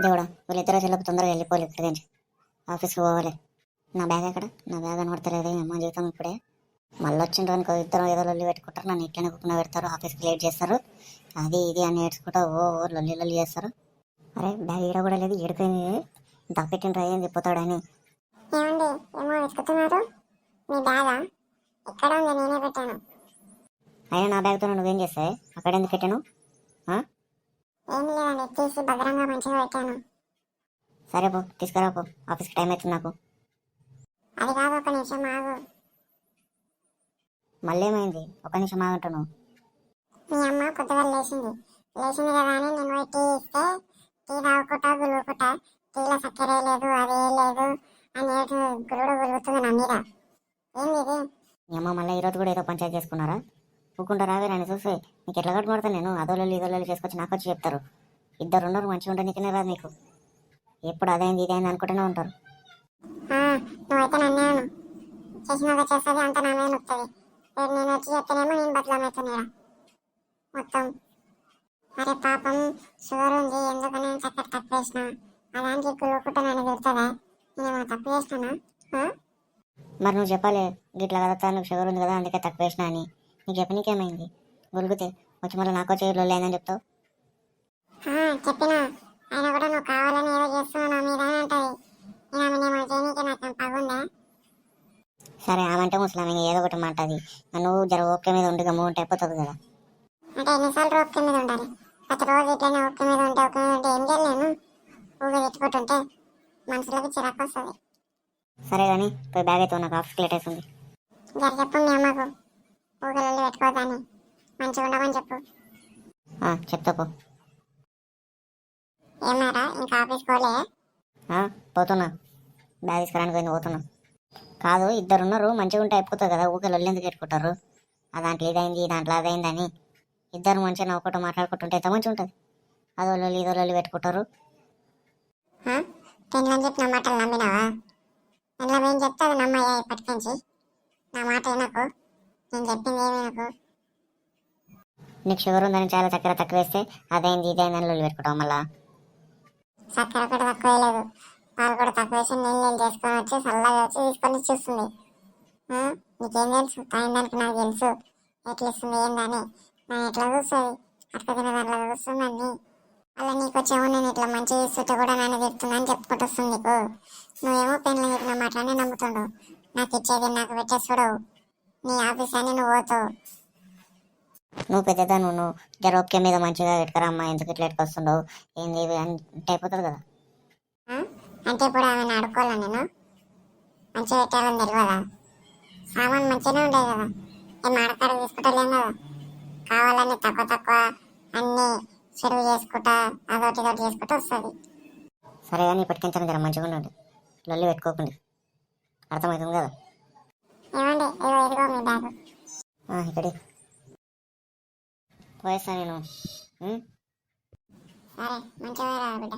దేవుడా వీళ్ళిద్దరూ చెల్లపు తొందరగా వెళ్ళిపోవాలి ఇక్కడి నుంచి ఆఫీస్కి పోవాలి. నా బ్యాగ్ ఎక్కడ? నా బ్యాగ్ కనబడతలేదే అమ్మ జీవితం ఇప్పుడే. మళ్ళీ వచ్చిండ్రు అనుకో ఇద్దరు ఏదో లొల్లి పెట్టుకుంటారు. నన్ను ఇట్లనే కుక్కున పెడతారు ఆఫీస్కి లేట్ చేస్తారు. అది ఇది అని నేర్చుకుంటా ఓ ఓ లొల్లి లొల్లి చేస్తారు. అరే బ్యాగ్ ఈడ కూడా లేదు ఏడిపోయింది దాపెట్టిండ్రు అయ్యింది పోతాడని ఏమండి ఏమో వెతుకుతున్నారు? మీ బ్యాగా? ఎక్కడ ఉంది? నేనే పెట్టాను. అయినా నా బ్యాగ్తో నువ్వేం చేస్తాయి అక్కడ ఎందుకు పెట్టాను? ఏం లేదండి తీసి భద్రంగా మంచిగా పెట్టాను. సరే పో తీసుకురా పో ఆఫీస్కి టైం అవుతుంది నాకు. అది కాదు ఒక నిమిషం ఆగు. మళ్ళీ ఏమైంది ఒక నిమిషం ఆగుంటాను. మీ అమ్మ పొద్దుగా లేచింది. లేచింది కదా అని నేను పోయి టీ ఇస్తే టీ తాగుకుంటా గులుకుంటా టీలో చక్కెర లేదు అదే లేదు అని గురుడు గులుగుతుంది నా మీద. ఏంది ఇది? మీ అమ్మ మళ్ళీ ఈరోజు కూడా ఏదో పంచాయతీ చేసుకున్నారా? ఊకుంటారా అని చూసి. నీకు ఎట్లా కట్టుబడతాను నేను? అదోళ్ళు ఇదోళ్ళు చేసుకొచ్చి నాకు వచ్చి చెప్తారు. ఇద్దరు ఉన్నారు మంచిగా ఉంటే నీకనే రాదు నీకు. ఎప్పుడు అదైంది ఇదైంది అనుకుంటూనే ఉంటారు. ఆ, నువ్వైతే నన్నే అను. చేసినాక చేస్తుంది అంత నా మీద నొస్తుంది రేపు నేను వచ్చి చెప్తేనేమో నేను బదలమవుతున్నాడా మొత్తం. అరే పాపం షుగర్ ఉంది ఎందుకని నేను చక్కెర తక్కువ వేసిన అలాంటి నన్ను తిడుతుందా నేనేమో తప్పు? మరి నువ్వు చెప్పాలి గిట్లా కదా నువ్వు షుగర్ ఉంది కదా అందుకే తక్కువ వేసినా అని. నీకు చెప్పి నీకేమైంది? గులిగితే వచ్చి మళ్ళీ నాకు ఇల్లు లేదని చెప్తావు? చెప్పినా. అయినా కూడా నువ్వు కావాలని ఏదో చేస్తున్నావు నా మీద అంటది. నేను ఆమె ఏమో చేయనీకి నాకు ఏం పగుందా? సరే ఆమంటే ఏదో ఒకటి మాటది నువ్వు జర ఓకే మీద ఉండి గమ్ము ఉంటే అయిపోతుంది కదా. అంటే ఎన్నిసార్లు ఓకే మీద ఉండాలి? ప్రతిరోజు ఇట్లనే ఓకే మీద ఉంటే ఓకే మీద ఉంటే ఏం చేయలేను ఊగా మనసులోకి చిరాకు వస్తుంది. సరే కానీ పోయి బ్యాగ్ అయితే నాకు ఆఫీస్కి లేట్ అవుతుంది. జర చెప్పు మీ అమ్మకు. ఊగలల్లి పెట్టుకోవద్దని మంచిగా ఉండమని చెప్పు. చెప్తా పో. ఏమారా ఇంకా ఆఫీస్ పోలే? పోతున్నా. బ్యాగ్ తీసుకురానికి పోయింది పోతున్నా. కాదు ఇద్దరు ఉన్నారు మంచిగా ఉంటే అయిపోతుంది కదా ఊకే లొల్లి ఎందుకు పెట్టుకుంటారు? ఆ దాంట్లో ఇదైంది దాంట్లో అదైందని ఇద్దరు మంచిగా నవ్వుకుంటూ మాట్లాడుకుంటుంటే ఎంత మంచిగా ఉంటుంది? అదో లొల్లి ఇదో లొల్లి పెట్టుకుంటారు. పెళ్ళని చెప్పిన మాటలు నమ్మినావా? ఎలా ఏం చెప్తే అది నమ్మయ్యా ఇప్పటికించి నా మాట వినకు. నేను చెప్పింది నీకు? షుగర్ ఉందని చాలా చక్కెర తక్కువ వేస్తే అదైంది ఇదైంది అని లొల్లి పెట్టుకుంటావు మళ్ళా? చక్కెర కూడా తక్కువ లేదు. పాలు కూడా తక్కువ వేసి నీళ్ళు నీళ్ళు చేసుకొని వచ్చి చల్లగా వచ్చి తీసుకొని చూస్తుంది. నీకేం తెలుసు? తాగిందానికి నాకు తెలుసు. ఎట్లా ఇస్తుంది ఏందని? నన్ను ఎట్లా చూస్తుంది? అట్లా తిన దాంట్లో చూస్తుందని అలా నీకు వచ్చేమో నేను ఇట్లా మంచి ఇస్తుంటే కూడా నన్ను తిడుతుందని చెప్పుకుంటూ వస్తుంది నీకు. నువ్వేమో పెన్లో చెప్పిన మాటలనే నమ్ముతుండు. నాకు ఇచ్చేది నాకు పెట్టేస్తుడవు నీ ఆఫీస్ అని నువ్వు పోతావు. నువ్వు పెద్దదా నువ్వు జర ఓకే మీద మంచిగా పెట్టుకురా అమ్మా ఎందుకు ఇట్లా ఎట్టుకొస్తుండవు ఏంది అంటే అయిపోతుంది కదా. ఆ? అంటే ఇప్పుడు ఆమెను అడుక్కోవాలా నేను? మంచిగా పెట్టాలని తెలియదా? సామాన్ మంచిగానే ఉంటాయి కదా. ఏం ఆడకాడ తీసుకుంటలేం కదా. కావాలని తక్కువ తక్కువ అన్ని చెరువు చేసుకుంటా అదొకటి ఇదొకటి చేసుకుంటా వస్తుంది. సరే కానీ ఇప్పటికించిన జర మంచిగా ఉండండి లొల్లి పెట్టుకోకండి. అర్థమవుతుంది కదా? ఏమండి? ఇదిగో ఇదిగో మీ బ్యాగ్. ఇక్కడి పోయేస్తా నేను? సరే మంచిగా రా బిడ్డ.